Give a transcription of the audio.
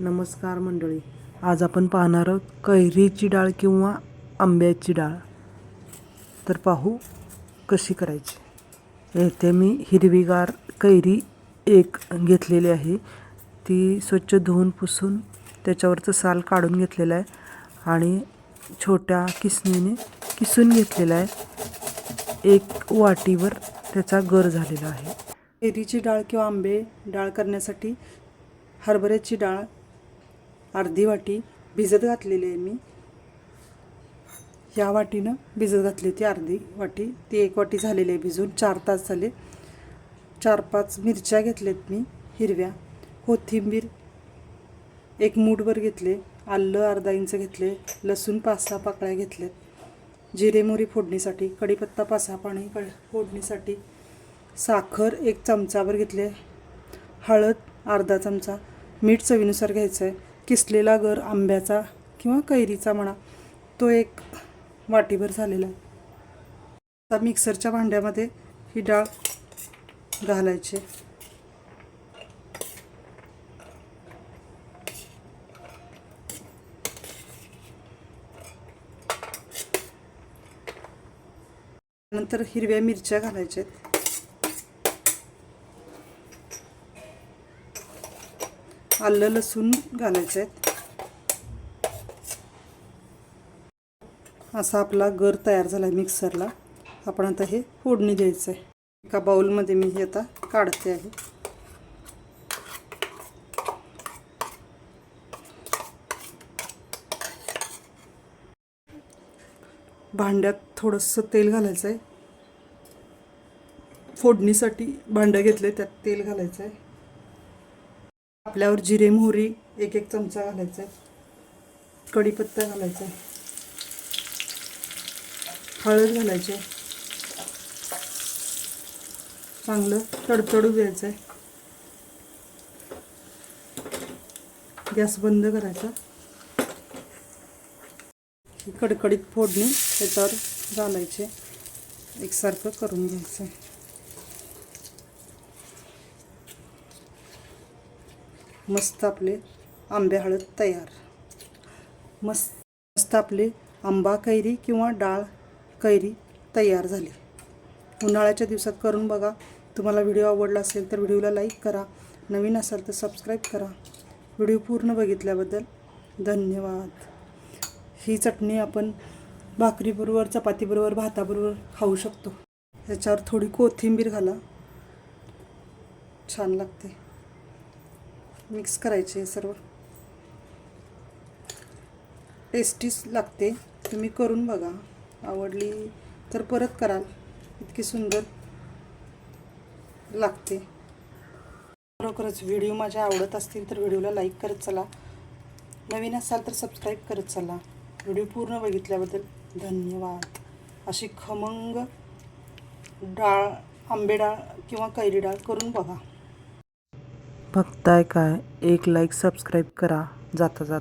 नमस्कार मंडळी. आज आपण पाहणार आहोत कैरीची डाळ किंवा आंब्याची डाळ. तर पाहू कशी करायची. येथे मी हिरवीगार कैरी एक घेतलेली आहे. ती स्वच्छ धुवून पुसून त्याच्यावरचं साल काढून घेतलेलं आहे आणि छोट्या किसणीने किसून घेतलेलं आहे. एक वाटीवर त्याचा गर झालेला आहे. कैरीची डाळ किंवा आंबे डाळ करण्यासाठी हरभऱ्याची डाळ अर्धी वाटी भिजत घातलेली आहे मी. या वाटीनं भिजत घातली होती अर्धी वाटी. ती एक वाटी झालेली आहे भिजून. चार तास झाले. चार पाच मिरच्या घेतल्यात मी हिरव्या. कोथिंबीर एक मूठभर घेतले. आलं अर्धा इंच घेतले. लसूण पाच सहा पाकळ्या घेतल्यात. जिरे मोहरी फोडणीसाठी कढीपत्ता पाच सहा पाणी क फोडणीसाठी. साखर एक चमचाभर घेतले हळद अर्धा चमचा. मीठ चवीनुसार घ्यायचं आहे. किसलेला गर आंब्याचा किंवा कैरीचा म्हणा तो एक वाटीभर झालेला आहे. आता मिक्सरच्या भांड्यामध्ये ही डाळ घालायची. नंतर हिरव्या मिरच्या घालायच्या आहेत. आलं लसूण घालायचं आहे असा आपला गर तयार झाला आहे मिक्सरला. आपण आता हे फोडणी द्यायचं आहे. एका बाउलमध्ये मी हे आता काढते आहे. भांड्यात थोडंसं तेल घालायचं आहे. फोडणीसाठी भांडं घेतले त्यात तेल घालायचं आहे. आपल्यावर जिरे मोहरी एक एक चमचा घालायचा आहे. कढीपत्ता घालायचा आहे. हळद घालायची आहे. चांगलं तडतडू द्यायचं आहे. गॅस बंद करायचा. कडकडीत फोडणी त्याच्यावर घालायचे. एकसारखं करून घ्यायचं आहे. मस्त आपले आंबे हळद तयार. मस्त मस्त आपले आंबा कैरी किंवा डाळ कैरी तयार झाली. उन्हाळ्याच्या दिवसात करून बघा. तुम्हाला व्हिडिओ आवडला असेल तर व्हिडिओला लाईक करा. नवीन असाल तर सबस्क्राईब करा. व्हिडिओ पूर्ण बघितल्याबद्दल धन्यवाद. ही चटणी आपण भाकरीबरोबर चपातीबरोबर भाताबरोबर खाऊ शकतो. याच्यावर थोडी कोथिंबीर घाला. छान लागते. मिक्स करायचे हे सर्व. टेस्टीच लागते. तुम्ही करून बघा. आवडली तर परत कराल. इतकी सुंदर लागते. खरोखरच व्हिडिओ माझ्या आवडत असतील तर व्हिडिओला लाईक करत चला. नवीन असाल तर सबस्क्राईब करत चला. व्हिडिओ पूर्ण बघितल्याबद्दल धन्यवाद. अशी खमंग डाळ आंबे डाळ किंवा कैरी डाळ करून बघा. बघताय काय एक लाईक सबस्क्राईब करा जाता जाता.